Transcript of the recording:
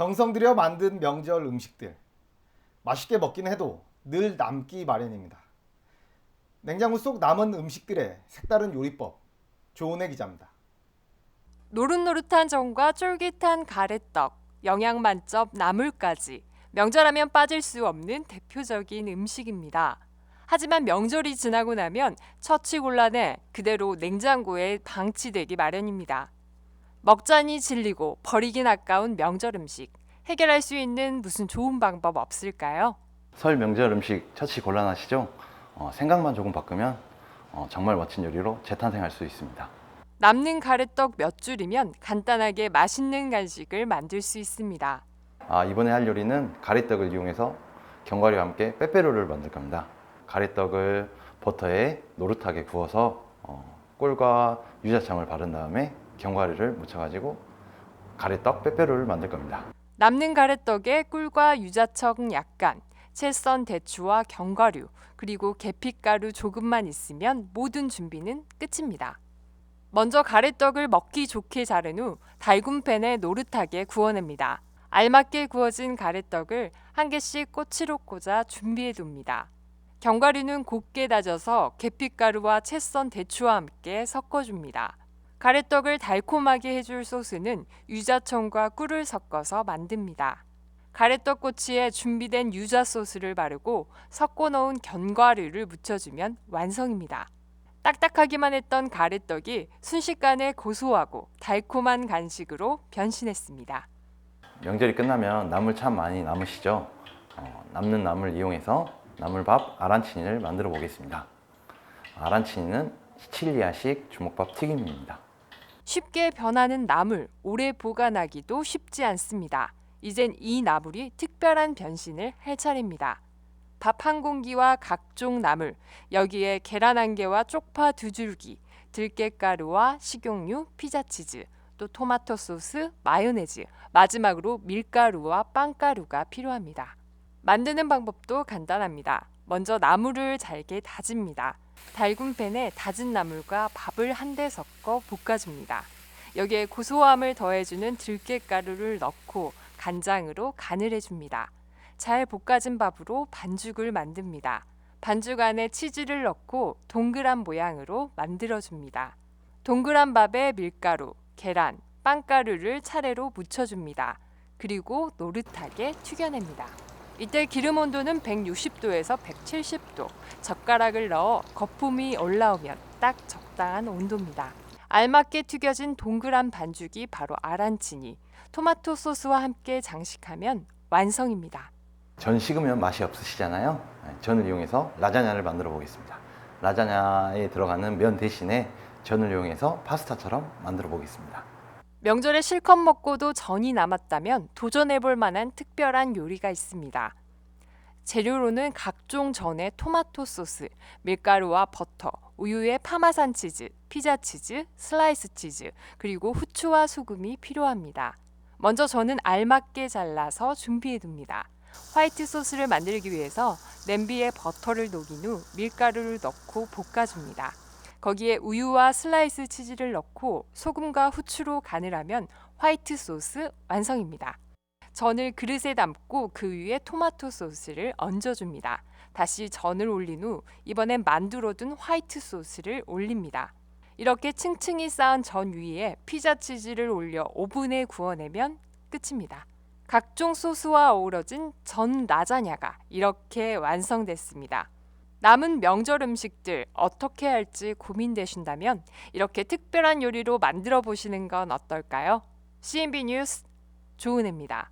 정성 들여 만든 명절 음식들 맛있게 먹긴 해도 늘 남기 마련입니다. 냉장고 속 남은 음식들의 색다른 요리법 조은혜 기자입니다. 노릇노릇한 전과 쫄깃한 가래떡, 영양 만점 나물까지 명절하면 빠질 수 없는 대표적인 음식입니다. 하지만 명절이 지나고 나면 처치곤란해 그대로 냉장고에 방치되기 마련입니다. 먹자니 질리고 버리긴 아까운 명절 음식 해결할 수 있는 무슨 좋은 방법 없을까요? 설 명절 음식 처치 곤란하시죠? 어, 생각만 조금 바꾸면 어, 정말 멋진 요리로 재탄생할 수 있습니다. 남는 가래떡 몇 줄이면 간단하게 맛있는 간식을 만들 수 있습니다. 아, 이번에 할 요리는 가래떡을 이용해서 견과류와 함께 빼빼로를 만들 겁니다. 가래떡을 버터에 노릇하게 구워서 어, 꿀과 유자청을 바른 다음에 견과류를 묻혀가지고 가래떡 빼빼로를 만들 겁니다. 남는 가래떡에 꿀과 유자청 약간, 채 썬 대추와 견과류, 그리고 계피가루 조금만 있으면 모든 준비는 끝입니다. 먼저 가래떡을 먹기 좋게 자른 후 달군 팬에 노릇하게 구워냅니다. 알맞게 구워진 가래떡을 한 개씩 꼬치로 꽂아 준비해 둡니다. 견과류는 곱게 다져서 계피가루와 채 썬 대추와 함께 섞어줍니다. 가래떡을 달콤하게 해줄 소스는 유자청과 꿀을 섞어서 만듭니다. 가래떡 꼬치에 준비된 유자 소스를 바르고 섞어 넣은 견과류를 묻혀주면 완성입니다. 딱딱하기만 했던 가래떡이 순식간에 고소하고 달콤한 간식으로 변신했습니다. 명절이 끝나면 나물 참 많이 남으시죠? 어, 남는 나물 이용해서 나물밥 아란치니를 만들어 보겠습니다. 아란치니는 시칠리아식 주먹밥 튀김입니다. 쉽게 변하는 나물 오래 보관하기도 쉽지 않습니다. 이젠 이 나물이 특별한 변신을 할 차례입니다. 밥 한 공기와 각종 나물, 여기에 계란 한 개와 쪽파 두 줄기, 들깨가루와 식용유, 피자 치즈, 또 토마토 소스, 마요네즈, 마지막으로 밀가루와 빵가루가 필요합니다. 만드는 방법도 간단합니다. 먼저 나물을 잘게 다집니다. 달군 팬에 다진 나물과 밥을 한데 섞어 볶아줍니다. 여기에 고소함을 더해주는 들깨가루를 넣고 간장으로 간을 해줍니다. 잘 볶아진 밥으로 반죽을 만듭니다. 반죽 안에 치즈를 넣고 동그란 모양으로 만들어줍니다. 동그란 밥에 밀가루, 계란, 빵가루를 차례로 묻혀줍니다. 그리고 노릇하게 튀겨냅니다. 이때 기름 온도는 160도에서 170도, 젓가락을 넣어 거품이 올라오면 딱 적당한 온도입니다. 알맞게 튀겨진 동그란 반죽이 바로 아란치니, 토마토 소스와 함께 장식하면 완성입니다. 전 식으면 맛이 없으시잖아요. 네, 전을 이용해서 라자냐를 만들어 보겠습니다. 라자냐에 들어가는 면 대신에 전을 이용해서 파스타처럼 만들어 보겠습니다. 명절에 실컷 먹고도 전이 남았다면 도전해 볼 만한 특별한 요리가 있습니다. 재료로는 각종 전에 토마토 소스, 밀가루와 버터, 우유에 파마산 치즈, 피자 치즈, 슬라이스 치즈, 그리고 후추와 소금이 필요합니다. 먼저 저는 알맞게 잘라서 준비해 둡니다. 화이트 소스를 만들기 위해서 냄비에 버터를 녹인 후 밀가루를 넣고 볶아줍니다. 거기에 우유와 슬라이스 치즈를 넣고 소금과 후추로 간을 하면 화이트 소스 완성입니다. 전을 그릇에 담고 그 위에 토마토 소스를 얹어줍니다. 다시 전을 올린 후 이번엔 만두로 든 화이트 소스를 올립니다. 이렇게 층층이 쌓은 전 위에 피자 치즈를 올려 오븐에 구워내면 끝입니다. 각종 소스와 어우러진 전 라자냐가 이렇게 완성됐습니다. 남은 명절 음식들 어떻게 할지 고민되신다면 이렇게 특별한 요리로 만들어 보시는 건 어떨까요? CNB 뉴스 조은혜입니다.